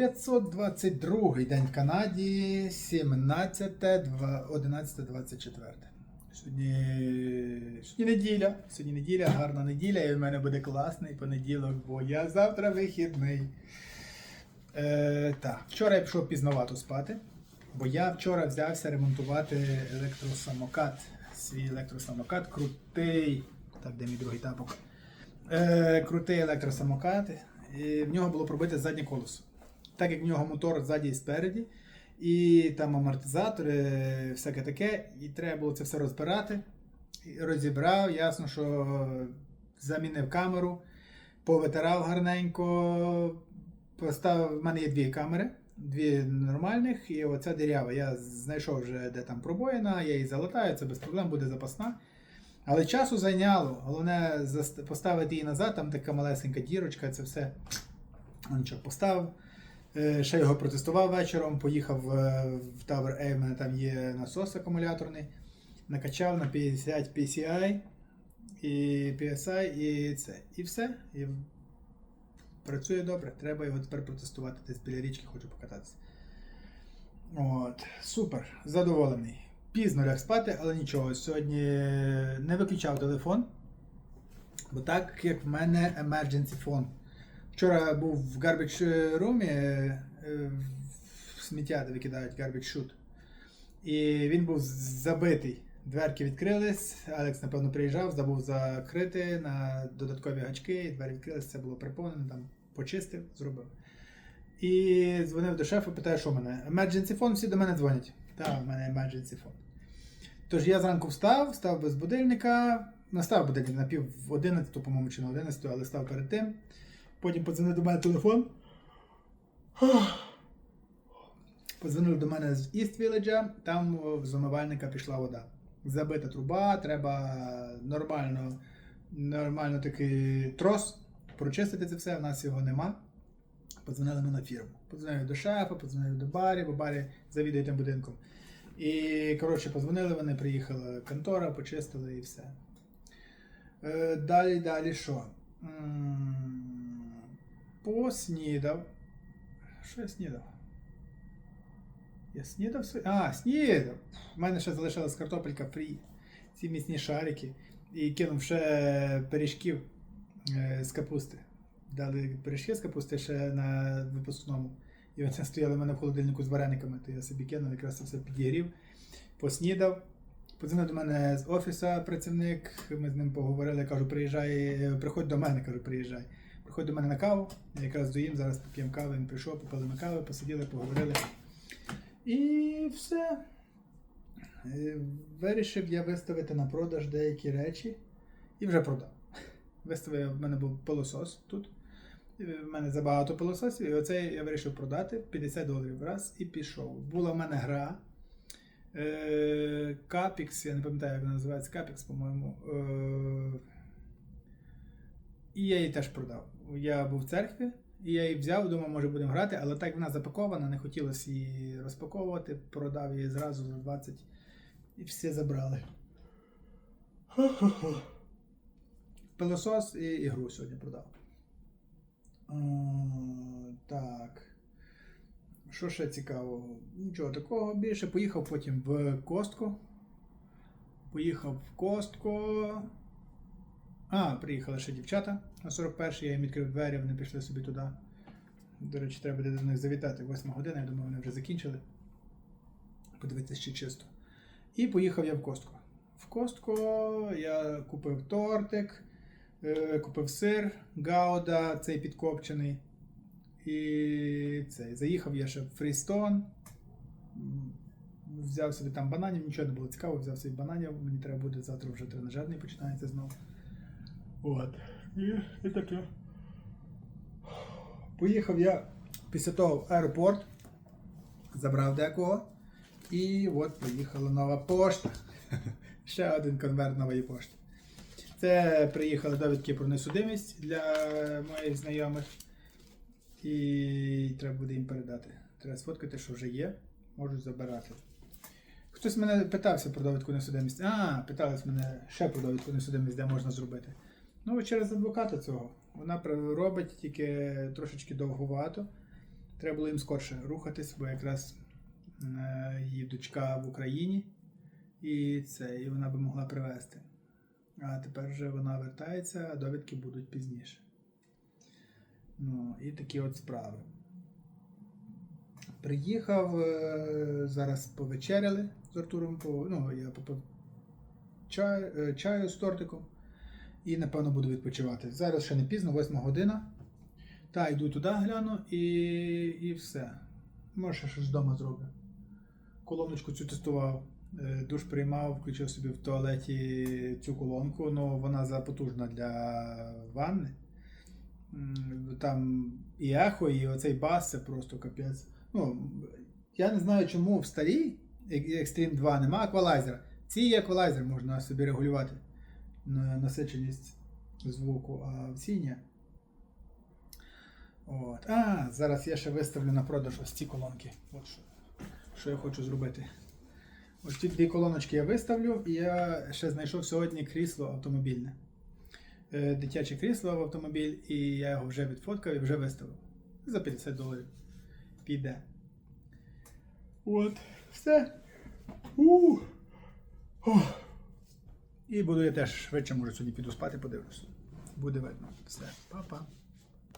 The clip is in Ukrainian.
522 день в Канаді, 17, 11, 24. Сьогодні, сьогодні неділя. Сьогодні неділя, гарна неділя, і в мене буде класний понеділок, бо я завтра вихідний. Е, так, вчора я пішов пізновато спати, бо я вчора взявся ремонтувати електросамокат. Свій електросамокат крутий. Так, де мій другий тапок? Е, крутий електросамокат. І в нього було пробите заднє колесо. Так як в нього мотор ззаді і спереді, і там амортизатори, всяке таке, і треба було це все розбирати. Розібрав, ясно, що замінив камеру, повитирав гарненько. Поставив, в мене є дві камери, дві нормальних, і оця дірява. Я знайшов вже, де там пробоїна, я її залатаю, це без проблем буде запасна. Але часу зайняло. Головне поставити її назад, там така малесенька дірочка, це все. Нічого, поставив. Е, Ще його протестував вечором, поїхав е, в Tower A, в мене там є насос акумуляторний. Накачав на 50 PCI і PSI, і це. І все. І працює добре. Треба його тепер протестувати. Десь біля річки хочу покататися. От, супер, задоволений. Пізно ляг спати, але нічого. Сьогодні не виключав телефон. Бо так як в мене emergency phone. Вчора був в garbage room, е, е, сміття, де викидають garbage chute. І він був забитий. Дверки відкрились. Алекс, напевно, приїжджав, забув закрити на додаткові гачки, двері відкрились, це було приповнено, там почистив, зробив. І дзвонив до шефа, питає, що в мене. Emergency phone, всі до мене дзвонять. Так, в мене emergency phone. Тож я зранку встав, став без будильника. Настав будильник на пів 11, по-моєму, чи на 11, але став перед тим. Потім подзвонив до мене телефон. Подзвонили до мене з Village, там о, з умивальника пішла вода. Забита труба, треба нормально, нормально такий трос, прочистити це все, у нас його нема. Подзвонили ми на фірму. Подзвонили до шефа, подзвонили до барі, бо барі завідує тим будинком. І, коротше, подзвонили вони, приїхала контора, почистили і все. Е, далі, далі що? Поснідав. Що я снідав? Я снідав сьогодні? А, снідав. У мене ще залишилась картопелька фрі. Ці міцні шарики. І кинув ще пиріжків е, з капусти. Дали пиріжки з капусти ще на випускному. І вони стояли в мене в холодильнику з варениками, то я собі кинув, якраз це все підігрів, поснідав. Подзвонив до мене з офісу працівник, ми з ним поговорили, кажу, приїжджай, е, приходь до мене, кажу, приїжджай. Приходь до мене на каву, я якраз доїм, зараз поп'ємо каву, він прийшов, попили ми кави, посиділи, поговорили. І все. Е, Вирішив я виставити на продаж деякі речі і вже продав. Виставив, в мене був пилосос тут. Е, В мене забагато пилососів, і оцей я вирішив продати 50 доларів раз і пішов. Була в мене гра. Е, Capix, я не пам'ятаю, як вона називається, Capix, по-моєму. І я її теж продав. Я був в церкві, і я її взяв, думав, може будемо грати, але так вона запакована, не хотілося її розпаковувати, продав її зразу за 20 і всі забрали. Пилосос і ігру сьогодні продав. Так. Що ще цікавого? Нічого такого більше. Поїхав потім в Костку. Поїхав в Костку. А, приїхали ще дівчата на 41-й, я їм відкрив двері, вони пішли собі туди. До речі, треба буде до них завітати. 8 година, я думаю, вони вже закінчили. Подивитися, чи чисто. І поїхав я в Костку. В Костку я купив тортик, е, купив сир, гауда, цей підкопчений. І цей. Заїхав я ще в Фрістон. Взяв собі там бананів, нічого не було цікаво, взяв собі бананів, мені треба буде завтра вже тренажерний починається знову. От. І, і таке. Поїхав я після того в аеропорт, забрав декого. І от поїхала нова пошта. Ще один конверт нової пошти. Це приїхали довідки про несудимість для моїх знайомих. І треба буде їм передати. Треба сфоткати, що вже є, можуть забирати. Хтось мене питався про довідку несудимості. А, питались мене ще про довідку несудимості, де можна зробити. Ну, через адвоката цього. Вона робить тільки трошечки довгувато. Треба було їм скорше рухатись, бо якраз е, її дочка в Україні, і це, і вона би могла привезти. А тепер вже вона вертається, а довідки будуть пізніше. Ну, і такі от справи. Приїхав, е, зараз повечеряли з Артуром, ну, я попив чаю, е, чаю з тортиком і напевно буду відпочивати. Зараз ще не пізно, 8 година. Та, йду туди гляну і, і все. Може, ще щось вдома зроблю. Колоночку цю тестував, е, душ приймав, включив собі в туалеті цю колонку, але вона запотужна для ванни. Там і ехо, і оцей бас це просто капець. Ну, я не знаю, чому в старій Extreme 2 нема аквалайзера. Ці аквалайзер, можна собі регулювати насиченість звуку, а в цій ні. От. А, зараз я ще виставлю на продаж ось ці колонки. От що, що я хочу зробити. Ось ці дві колоночки я виставлю, і я ще знайшов сьогодні крісло автомобільне. Е, Дитяче крісло в автомобіль, і я його вже відфоткав і вже виставив. За 50 доларів. Піде. От, все. У. Ох. І буду я теж швидше, може, сьогодні піду спати, подивлюсь. Буде видно. Все, па-па.